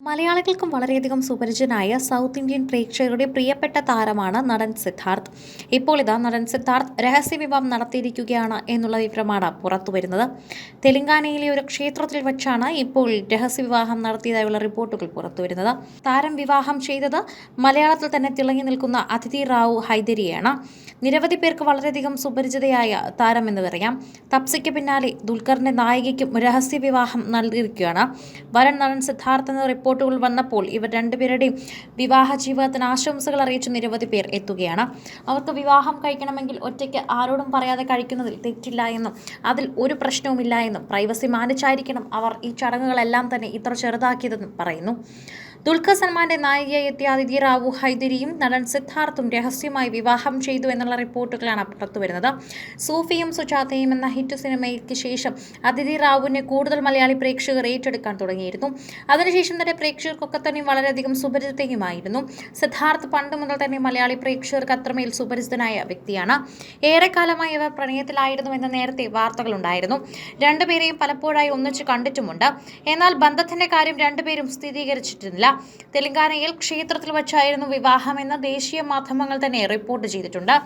മലയാളികൾക്കും വളരെയധികം സുപരിചിതനായ south Indian പ്രേക്ഷകരുടെ പ്രിയപ്പെട്ട താരമാണ് നടൻ സിദ്ധാർത്ഥ്. ഇപ്പോൾ ഇതാ നടൻ സിദ്ധാർത്ഥ് രഹസ്യവിവാഹം നടത്തിയിരിക്കുകയാണ് എന്നുള്ള വിവരമാണ് പുറത്തുവരുന്നത് തെലങ്കാനയിലെ ഒരു ക്ഷേത്രത്തിൽ വെച്ചാണ് ഇപ്പോൾ രഹസ്യവിവാഹം നടത്തിയതായുള്ള റിപ്പോർട്ടുകൾ പുറത്തു വരുന്നത്. താരം വിവാഹം ചെയ്തത് മലയാളത്തിൽ തന്നെ തിളങ്ങി നിൽക്കുന്ന അതിഥി റാവു ഹൈദരിയാണ്. നിരവധി പേർക്ക് വളരെയധികം സുപരിചിതയായ താരം എന്ന് പറയാം. തപ്സിക്ക് പിന്നാലെ ദുൽഖറിന്റെ നായികയ്ക്കും രഹസ്യവിവാഹം നൽകിയിരിക്കുകയാണ്. വരൻ നടൻ സിദ്ധാർത്ഥ് എന്ന റിപ്പോർട്ടുകൾ വന്നപ്പോൾ ഇവർ രണ്ടുപേരുടെയും വിവാഹ ജീവിതത്തിന് ആശംസകൾ അറിയിച്ച നിരവധി പേർ എത്തുകയാണ്. അവർക്ക് വിവാഹം കഴിക്കണമെങ്കിൽ ഒറ്റയ്ക്ക് ആരോടും പറയാതെ കഴിക്കുന്നതിൽ തെറ്റില്ല എന്നും അതിൽ ഒരു പ്രശ്നവുമില്ല എന്നും പ്രൈവസി മാനിച്ചായിരിക്കണം അവർ ഈ ചടങ്ങുകളെല്ലാം തന്നെ ഇത്ര ചെറുതാക്കിയതെന്നും പറയുന്നു. ദുൽഖർ സൽമാന്റെ നായികയായി എത്തിയ അതിഥി റാവു ഹൈദരിയും നടൻ സിദ്ധാർത്ഥും രഹസ്യമായി വിവാഹം ചെയ്തു എന്നുള്ള റിപ്പോർട്ടുകളാണ് പുറത്തുവരുന്നത്. സൂഫിയും സുജാതയും എന്ന ഹിറ്റ് സിനിമയ്ക്ക് ശേഷം അതിഥി റാവുവിനെ കൂടുതൽ മലയാളി പ്രേക്ഷകർ ഏറ്റെടുക്കാൻ തുടങ്ങിയിരുന്നു. അതിനുശേഷം തന്നെ പ്രേക്ഷകർക്കൊക്കെ തന്നെ വളരെയധികം സുപരിചിതയുമായിരുന്നു. സിദ്ധാർത്ഥ് പണ്ട് മുതൽ തന്നെ മലയാളി പ്രേക്ഷകർക്ക് അത്രമേൽ സുപരിചിതനായ വ്യക്തിയാണ്. ഏറെക്കാലമായി ഇവർ പ്രണയത്തിലായിരുന്നുവെന്ന് നേരത്തെ വാർത്തകളുണ്ടായിരുന്നു രണ്ടുപേരെയും പലപ്പോഴായി ഒന്നിച്ച് കണ്ടിട്ടുമുണ്ട്. എന്നാൽ ബന്ധത്തിന്റെ കാര്യം രണ്ടുപേരും സ്ഥിരീകരിച്ചിട്ടില്ല. തെലങ്കാനയിൽ ക്ഷേത്രത്തിൽ വച്ചായിരുന്നു വിവാഹമെന്ന് ദേശീയ മാധ്യമങ്ങൾ തന്നെ റിപ്പോർട്ട് ചെയ്തിട്ടുണ്ട്.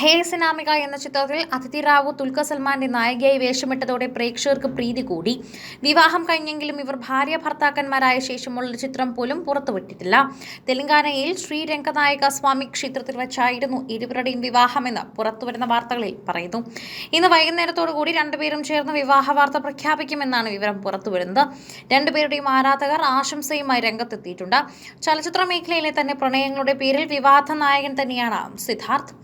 ഹേ സിനാമിക എന്ന ചിത്രത്തിൽ അതിഥി റാവു തുൽക്ക സൽമാന്റെ നായികയായി വേഷമിട്ടതോടെ പ്രേക്ഷകർക്ക് പ്രീതി കൂടി. വിവാഹം കഴിഞ്ഞെങ്കിലും ഇവർ ഭാര്യ ഭർത്താക്കന്മാരായ ശേഷമുള്ള ചിത്രം പോലും പുറത്തുവിട്ടിട്ടില്ല. തെലങ്കാനയിൽ ശ്രീരംഗനായക സ്വാമി ക്ഷേത്രത്തിൽ വെച്ചായിരുന്നു ഇരുവരുടെയും വിവാഹമെന്ന് പുറത്തുവരുന്ന വാർത്തകളിൽ പറയുന്നു. ഇന്ന് വൈകുന്നേരത്തോടുകൂടി രണ്ടുപേരും ചേർന്ന് വിവാഹ വാർത്ത പ്രഖ്യാപിക്കുമെന്നാണ് വിവരം പുറത്തുവരുന്നത്. രണ്ടുപേരുടെയും ആരാധകർ ആശംസയുമായി രംഗത്തെത്തിയിട്ടുണ്ട്. ചലച്ചിത്ര മേഖലയിലെ തന്നെ പ്രണയങ്ങളുടെ പേരിൽ വിവാദ നായകൻ തന്നെയാണ് സിദ്ധാർത്ഥ്.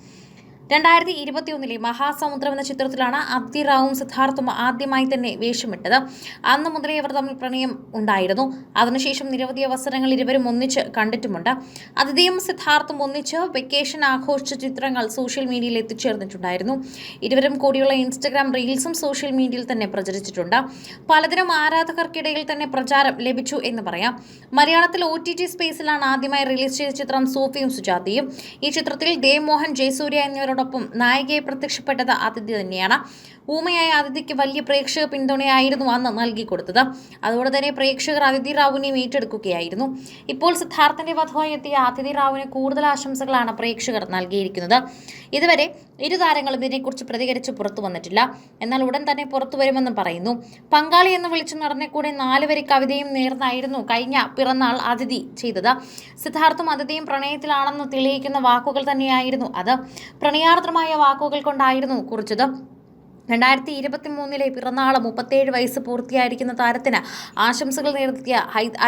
രണ്ടായിരത്തി ഇരുപത്തിയൊന്നിലെ മഹാസമുദ്രം എന്ന ചിത്രത്തിലാണ് അബ്ദി റാവും സിദ്ധാർത്ഥും ആദ്യമായി തന്നെ വേഷമിട്ടത്. അന്ന് മുതലേ ഇവർ തമ്മിൽ പ്രണയം ഉണ്ടായിരുന്നു. അതിനുശേഷം നിരവധി അവസരങ്ങൾ ഇരുവരും ഒന്നിച്ച് കണ്ടിട്ടുമുണ്ട്. അതിഥിയും സിദ്ധാർത്ഥും ഒന്നിച്ച് വെക്കേഷൻ ആഘോഷിച്ച ചിത്രങ്ങൾ സോഷ്യൽ മീഡിയയിൽ എത്തിച്ചേർന്നിട്ടുണ്ടായിരുന്നു. ഇരുവരും കൂടിയുള്ള ഇൻസ്റ്റഗ്രാം റീൽസും സോഷ്യൽ മീഡിയയിൽ തന്നെ പ്രചരിച്ചിട്ടുണ്ട്. പലതിനും ആരാധകർക്കിടയിൽ തന്നെ പ്രചാരം ലഭിച്ചു എന്ന് പറയാം. മലയാളത്തിൽ ഒ ടി ടി സ്പേസിലാണ് ആദ്യമായി റിലീസ് ചെയ്ത ചിത്രം സൂഫിയും സുജാതയും. ഈ ചിത്രത്തിൽ ദേവ് മോഹൻ ജയസൂര്യ എന്നിവരോടൊപ്പം നായികയെ പ്രത്യക്ഷപ്പെട്ടത് അതിഥി തന്നെയാണ്. ഊമയായ അതിഥിക്ക് വലിയ പ്രേക്ഷക പിന്തുണയായിരുന്നു അന്ന് നൽകി കൊടുത്തത്. അതുകൊണ്ട് തന്നെ പ്രേക്ഷകർ അതിഥി റാവുവിനെയും ഏറ്റെടുക്കുകയായിരുന്നു. ഇപ്പോൾ സിദ്ധാർത്ഥന്റെ വധുവായി എത്തിയ അതിഥി റാവുവിന് കൂടുതൽ ആശംസകളാണ് പ്രേക്ഷകർ നൽകിയിരിക്കുന്നത്. ഇതുവരെ ഇരു താരങ്ങളും ഇതിനെക്കുറിച്ച് പ്രതികരിച്ച് പുറത്തു വന്നിട്ടില്ല. എന്നാൽ ഉടൻ തന്നെ പുറത്തു വരുമെന്നും പറയുന്നു. പങ്കാളി എന്ന് വിളിച്ചു നടനെ കൂടെ നാലുവരി കവിതയും നേർന്നായിരുന്നു കഴിഞ്ഞ പിറന്നാൾ അതിഥി ചെയ്തത്. സിദ്ധാർത്ഥും അതിഥിയും പ്രണയത്തിലാണെന്ന് തെളിയിക്കുന്ന വാക്കുകൾ തന്നെയായിരുന്നു അത്. പ്രണയാർദ്രമായ വാക്കുകൾ കൊണ്ടായിരുന്നു കുറിച്ചത്. രണ്ടായിരത്തി ഇരുപത്തി മൂന്നിലെ പിറന്നാൾ മുപ്പത്തേഴ് വയസ്സ് പൂർത്തിയായിരിക്കുന്ന താരത്തിന് ആശംസകൾ നേർത്തിയ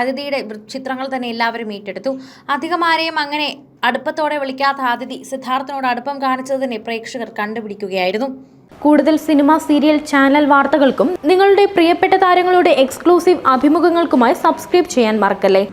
അതിഥിയുടെ ചിത്രങ്ങൾ തന്നെ എല്ലാവരും ഏറ്റെടുത്തു. അധികം ആരെയും അങ്ങനെ അടുപ്പത്തോടെ വിളിക്കാത്ത അതിഥി സിദ്ധാർത്ഥനോട് അടുപ്പം കാണിച്ചത് തന്നെ പ്രേക്ഷകർ കണ്ടുപിടിക്കുകയായിരുന്നു. കൂടുതൽ സിനിമ സീരിയൽ ചാനൽ വാർത്തകൾക്കും നിങ്ങളുടെ പ്രിയപ്പെട്ട താരങ്ങളുടെ എക്സ്ക്ലൂസീവ് അഭിമുഖങ്ങൾക്കുമായി സബ്സ്ക്രൈബ് ചെയ്യാൻ മറക്കല്ലേ?